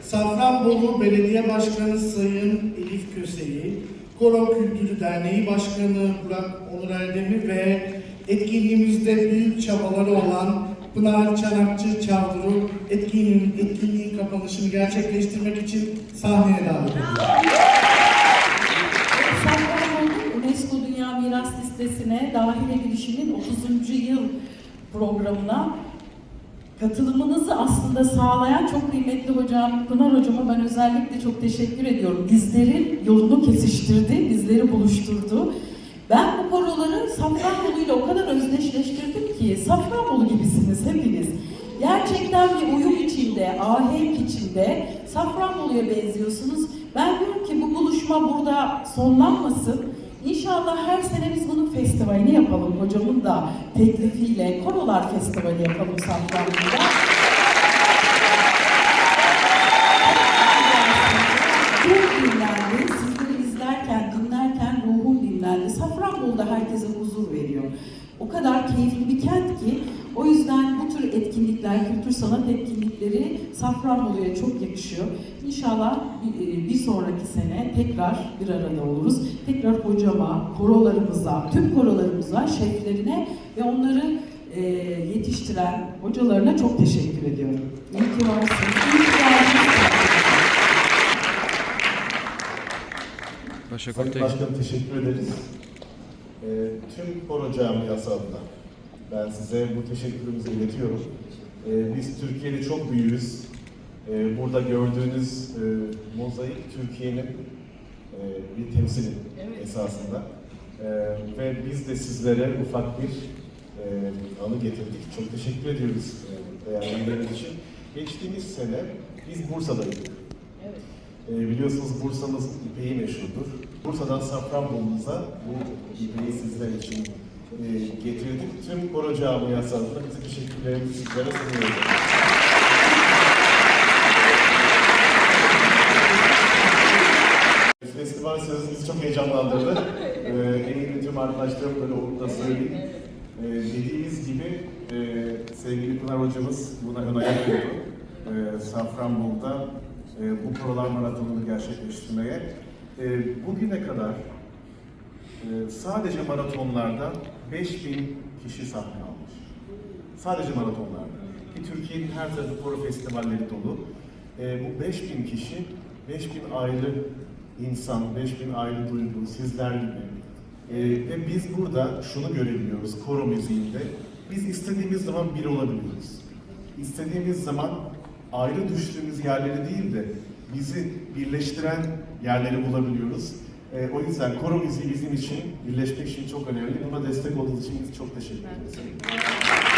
Safranbolu Belediye Başkanı Sayın Elif Köse'yi, Koro Kültürü Derneği Başkanı Burak Onur Erdem'i ve etkinliğimizde büyük çabaları olan Pınar Çanakçı Çavdur'u etkinliğin, etkinliğin kapanışını gerçekleştirmek için sahneye davet ediyorum. UNESCO Dünya Miras Listesi'ne dahil edilişinin 30. yıl programına katılımınızı aslında sağlayan çok kıymetli hocam Pınar hocama ben özellikle çok teşekkür ediyorum. Bizlerin yolunu kesiştirdi, bizleri buluşturdu. Ben bu koroları Safranbolu ile o kadar özdeşleştirdim ki Safranbolu gibisiniz hepiniz. Gerçekten bir uyum içinde, ahenk içinde Safranbolu'ya benziyorsunuz. Ben diyorum ki bu buluşma burada sonlanmasın. İnşallah her sene biz bunun festivalini yapalım. Hocamın da teklifiyle Korolar Festivali yapalım Safranbolu'da. Ruh dinlendi. Sizleri izlerken, dinlerken ruhum dinlendi. Safranbolu'da herkese huzur veriyor. O kadar keyifli bir kent ki o yüzden bu tür etkinlikler, kültür sanat etkinlikleri Safranbolu'ya çok yakışıyor. İnşallah bir, e, bir sonraki sene tekrar bir arada oluruz. Tekrar hocama, korolarımıza, tüm korolarımıza, şeflerine ve onları e, yetiştiren hocalarına çok teşekkür ediyorum. İyi ki varsınız. İyi ki Sayın. Başkanım teşekkür ederiz. Ee, tüm Koro Camiası adına ben size bu teşekkürümüzü iletiyorum. Ee, biz Türkiye'de çok büyüğüz. Ee, burada gördüğünüz e, mozaik Türkiye'nin e, bir temsili esasında. Ee, ve biz de sizlere ufak bir e, anı getirdik. Çok teşekkür ediyoruz e, beğenmeleriniz için. Geçtiğimiz sene biz Bursa'daydık. Ee, biliyorsunuz Bursa'mız ipeği meşhurdur. Bursa'dan Safranbolu'muza bu ipeği sizler için e, getirdik. Tüm Koro Camiası adına bizi teşekkürlerimizi sizlere sunuyoruz. Festival sözü çok heyecanlandırdı. Ee, eminim tüm arkadaşlarım böyle onu da söyleyeyim. Ee, dediğimiz gibi e, sevgili Pınar hocamız buna ön ayak oldu. Ee, Safranbolu'da e, bu Korolar Maratonu'nu gerçekleştirmeye. E, bugüne kadar e, sadece maratonlarda 5000 kişi sahne almış. Sadece maratonlarda. Ki Türkiye'nin her tarafı koro festivalleri dolu. E, bu 5000 kişi, 5000 ayrı insan, 5000 ayrı duygu, sizler gibi. E, ve biz burada şunu görebiliyoruz koro müziğinde. Biz istediğimiz zaman bir olabiliyoruz. İstediğimiz zaman ayrı düştüğümüz yerleri değil de bizi birleştiren yerleri bulabiliyoruz. E, o yüzden koro müziği bizim için, birleşmek için çok önemli. Buna destek olduğunuz için çok teşekkür ederiz.